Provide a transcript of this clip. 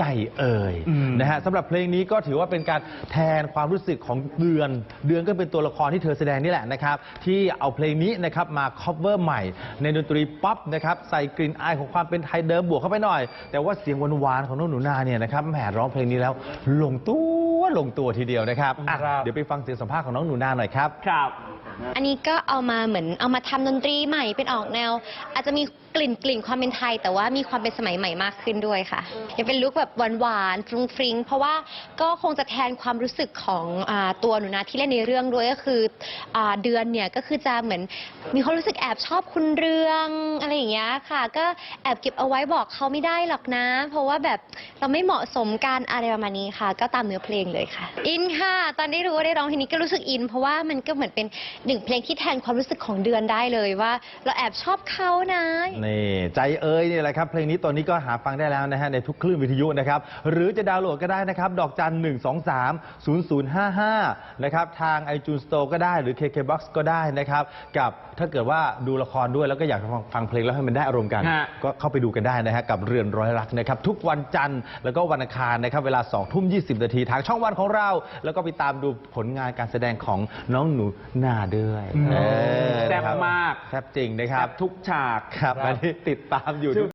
ใจเอ่ยอืมนะฮะสำหรับเพลงนี้ก็ถือว่าเป็นการแทนความรู้สึกของเดือน เดือนก็เป็นตัวละครที่เธอแสดงนี่แหละนะครับ ที่เอาเพลงนี้นะครับมา cover ใหม่ ในดนตรีป๊อปนะครับใส่กลิ่นอายของความเป็นไทยเดิมบวกเข้าไปหน่อย แต่ว่าเสียงหวานๆของน้องหนูนาเนี่ยนะครับแหมร้องเพลงนี้แล้วลงตัวลงตัวทีเดียวนะครับอะครับ เดี๋ยวไปฟังเสียงสัมภาษณ์ของน้องหนูนาหน่อยครับ ครับอันนี้ก็เอามาเหมือนเอามาทำดนตรีใหม่เป็นออกแนว อาจจะมีกลิ่นกลิ่นความเป็นไทย แต่ว่ามีความเป็นสมัยใหม่มากขึ้นด้วยค่ะยังเป็นลุคแบบหวานๆฟรุ้งฟริ้งเพราะว่าก็คงจะแทนความรู้สึกของอาตัวหนูนาที่เล่นในเรื่องด้วยก็คืออาเดือนเนี่ยก็คือจะเหมือนมีความรู้สึกแอบชอบคุณเรืองอะไรอย่างเงี้ยค่ะ ก็แอบเก็บเอาไว้บอกเขาไม่ได้หรอกนะ เพราะว่าแบบเราไม่เหมาะสมกันอะไรประมาณนี้ค่ะ ก็ตามเนื้อเพลงเลยค่ะ อินค่ะ ตอนได้รู้ว่าได้ร้องเพลงนี้ก็รู้สึกอิน เพราะว่ามันก็เหมือนเป็นหนึ่งเพลงที่แทนความรู้สึกของเดือนได้เลยว่า เราแอบชอบเขานะ นี่ใจเอ้ยนี่แหละครับ เพลงนี้ตอนนี้ก็หาฟังได้แล้วนะฮะในทุกคลื่นวิทยุนะครับ หรือจะดาวน์โหลดก็ได้นะครับ ดอกจัน 1 2 3 0 0 5 5 นะครับ ทาง iTunes Store ก็ได้หรือ KKBox ก็ได้นะครับ กับถ้าเกิดว่าดูละครด้วยแล้วก็อยากฟังฟังเพลงแล้วให้มันได้อารมณ์กัน ฮะ ก็เข้าไปดูกันได้นะฮะกับเรือนร้อยรักนะครับ ทุกวันจันทร์แล้วก็วันอังคารนะครับ เวลา2ทุ่ม20นาทีทางช่องวันของเรา แล้วก็ไปตามดูผลงานการแสดงของน้องหนูนาด้วยอืมเออแซ่บนะครับมากแซ่บจริงนะคครัรับบทุกฉากครับ อันนี้ติดตามอยู่ทุก